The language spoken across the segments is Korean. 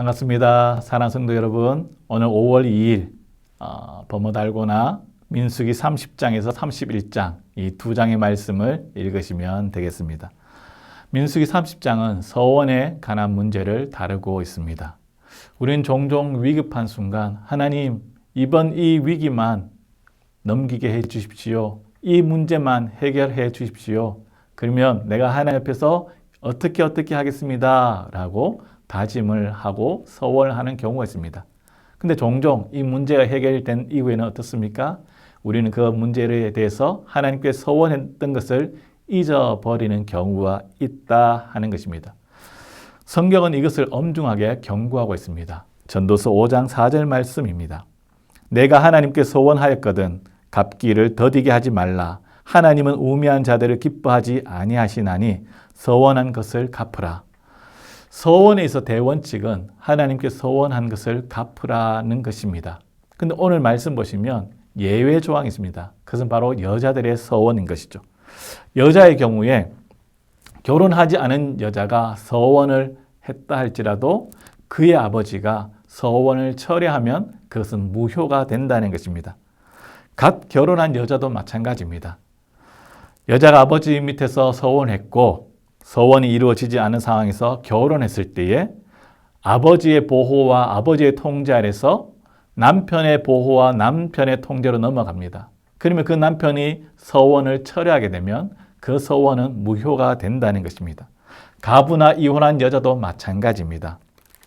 반갑습니다. 사랑 성도 여러분. 오늘 5월 2일 어, 범어 달고나 민수기 30장에서 31장 이 두 장의 말씀을 읽으시면 되겠습니다. 민수기 30장은 서원에 관한 문제를 다루고 있습니다. 우리는 종종 위급한 순간 하나님 이번 이 위기만 넘기게 해 주십시오. 이 문제만 해결해 주십시오. 그러면 내가 하나님 옆에서 어떻게 어떻게 하겠습니다. 라고 다짐을 하고 서원하는 경우가 있습니다. 근데 종종 이 문제가 해결된 이후에는 어떻습니까? 우리는 그 문제에 대해서 하나님께 서원했던 것을 잊어버리는 경우가 있다 하는 것입니다. 성경은 이것을 엄중하게 경고하고 있습니다. 전도서 5장 4절 말씀입니다. 내가 하나님께 소원하였거든 갚기를 더디게 하지 말라. 하나님은 우매한 자들을 기뻐하지 아니하시나니 서원한 것을 갚으라. 서원에 있어 대원칙은 하나님께 서원한 것을 갚으라는 것입니다. 근데 오늘 말씀 보시면 예외 조항이 있습니다. 그것은 바로 여자들의 서원인 것이죠. 여자의 경우에 결혼하지 않은 여자가 서원을 했다 할지라도 그의 아버지가 서원을 철회하면 그것은 무효가 된다는 것입니다. 갓 결혼한 여자도 마찬가지입니다. 여자가 아버지 밑에서 서원했고 서원이 이루어지지 않은 상황에서 결혼했을 때에 아버지의 보호와 아버지의 통제 아래서 남편의 보호와 남편의 통제로 넘어갑니다. 그러면 그 남편이 서원을 철회하게 되면 그 서원은 무효가 된다는 것입니다. 가부나 이혼한 여자도 마찬가지입니다.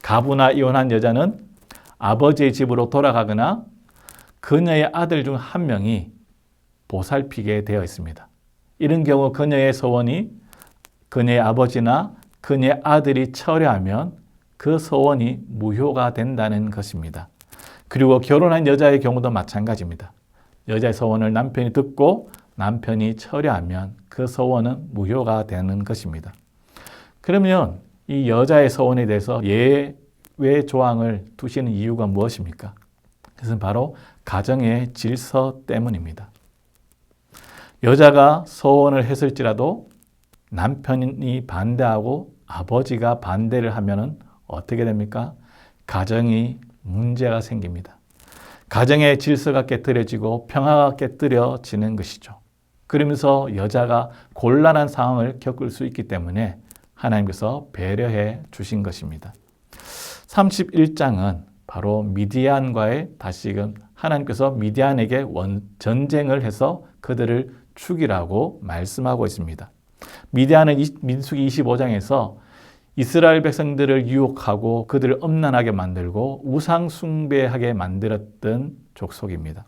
가부나 이혼한 여자는 아버지의 집으로 돌아가거나 그녀의 아들 중 한 명이 보살피게 되어 있습니다. 이런 경우 그녀의 서원이 그녀의 아버지나 그녀의 아들이 철회하면 그 서원이 무효가 된다는 것입니다. 그리고 결혼한 여자의 경우도 마찬가지입니다. 여자의 서원을 남편이 듣고 남편이 철회하면 그 서원은 무효가 되는 것입니다. 그러면 이 여자의 서원에 대해서 예외 조항을 두시는 이유가 무엇입니까? 그것은 바로 가정의 질서 때문입니다. 여자가 서원을 했을지라도 남편이 반대하고 아버지가 반대를 하면은 어떻게 됩니까? 가정이 문제가 생깁니다. 가정의 질서가 깨뜨려지고 평화가 깨뜨려지는 것이죠. 그러면서 여자가 곤란한 상황을 겪을 수 있기 때문에 하나님께서 배려해 주신 것입니다. 31장은 바로 미디안과의 다시금 하나님께서 미디안에게 원, 전쟁을 해서 그들을 죽이라고 말씀하고 있습니다. 미디안은 민수기 25장에서 이스라엘 백성들을 유혹하고 그들을 엄난하게 만들고 우상 숭배하게 만들었던 족속입니다.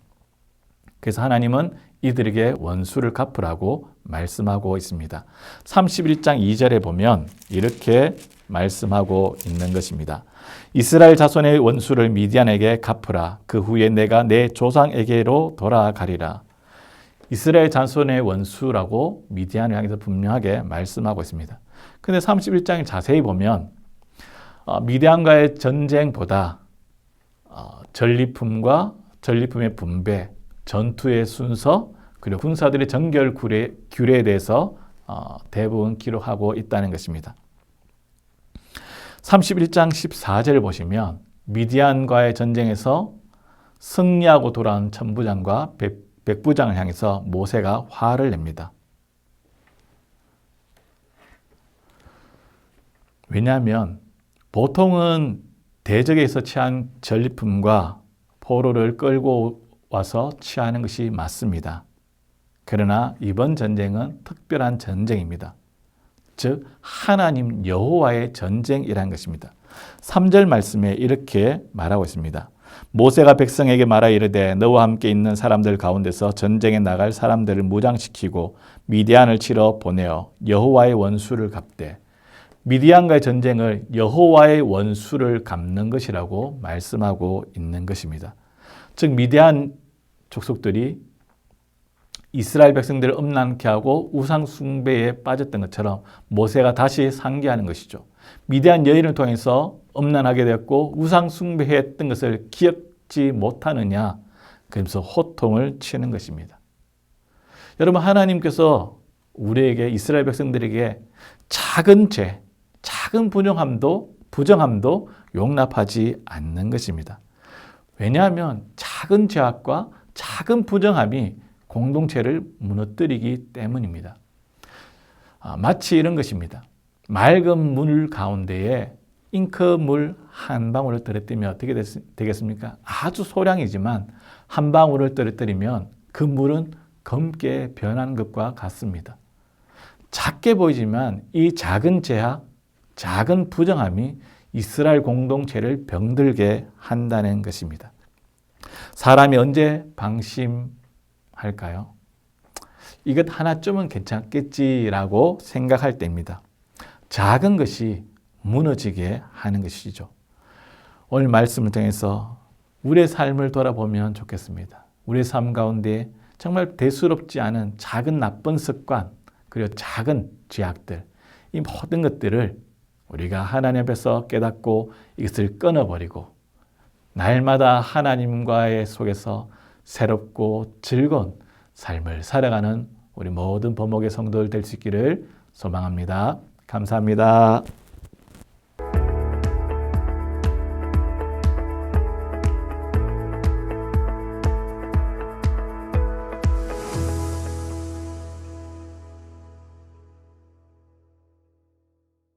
그래서 하나님은 이들에게 원수를 갚으라고 말씀하고 있습니다. 31장 2절에 보면 이렇게 말씀하고 있는 것입니다. 이스라엘 자손의 원수를 미디안에게 갚으라. 그 후에 내가 내 조상에게로 돌아가리라. 이스라엘 자손의 원수라고 미디안을 향해서 분명하게 말씀하고 있습니다. 근데 31장을 자세히 보면 어, 미디안과의 전쟁보다 어, 전리품과 전리품의 분배, 전투의 순서, 그리고 군사들의 정결 규례, 규례에 대해서 어, 대부분 기록하고 있다는 것입니다. 31장 14절을 보시면 미디안과의 전쟁에서 승리하고 돌아온 천부장과 백 부장을 향해서 모세가 화를 냅니다. 왜냐하면 보통은 대적에서 취한 전리품과 포로를 끌고 와서 취하는 것이 맞습니다. 그러나 이번 전쟁은 특별한 전쟁입니다. 즉 하나님 여호와의 전쟁이란 것입니다. 3절 말씀에 이렇게 말하고 있습니다. 모세가 백성에게 말하 이르되 너와 함께 있는 사람들 가운데서 전쟁에 나갈 사람들을 무장시키고 미디안을 치러 보내어 여호와의 원수를 갚되 미디안과의 전쟁을 여호와의 원수를 갚는 것이라고 말씀하고 있는 것입니다. 즉 미디안 족속들이 이스라엘 백성들을 음란케 하고 우상 숭배에 빠졌던 것처럼 모세가 다시 상기하는 것이죠. 미디안 여인을 통해서 음란하게 되었고 우상 숭배했던 것을 기억지 못하느냐 그러면서 호통을 치는 것입니다. 여러분 하나님께서 우리에게 이스라엘 백성들에게 작은 죄, 작은 부정함도 부정함도 용납하지 않는 것입니다. 왜냐하면 작은 죄악과 작은 부정함이 공동체를 무너뜨리기 때문입니다. 아, 마치 이런 것입니다. 맑은 물 가운데에 잉크물 한 방울을 떨어뜨리면 어떻게 됐, 되겠습니까? 아주 소량이지만 한 방울을 떨어뜨리면 그 물은 검게 변한 것과 같습니다. 작게 보이지만 이 작은 제약, 작은 부정함이 이스라엘 공동체를 병들게 한다는 것입니다. 사람이 언제 방심할까요? 이것 하나쯤은 괜찮겠지라고 생각할 때입니다. 작은 것이 무너지게 하는 것이죠. 오늘 말씀을 통해서 우리의 삶을 돌아보면 좋겠습니다. 우리의 삶 가운데 정말 대수롭지 않은 작은 나쁜 습관, 그리고 작은 죄악들, 이 모든 것들을 우리가 하나님 앞에서 깨닫고 이것을 끊어버리고 날마다 하나님과의 속에서 새롭고 즐거운 삶을 살아가는 우리 모든 범목의 성도들 될 수 있기를 소망합니다. 감사합니다.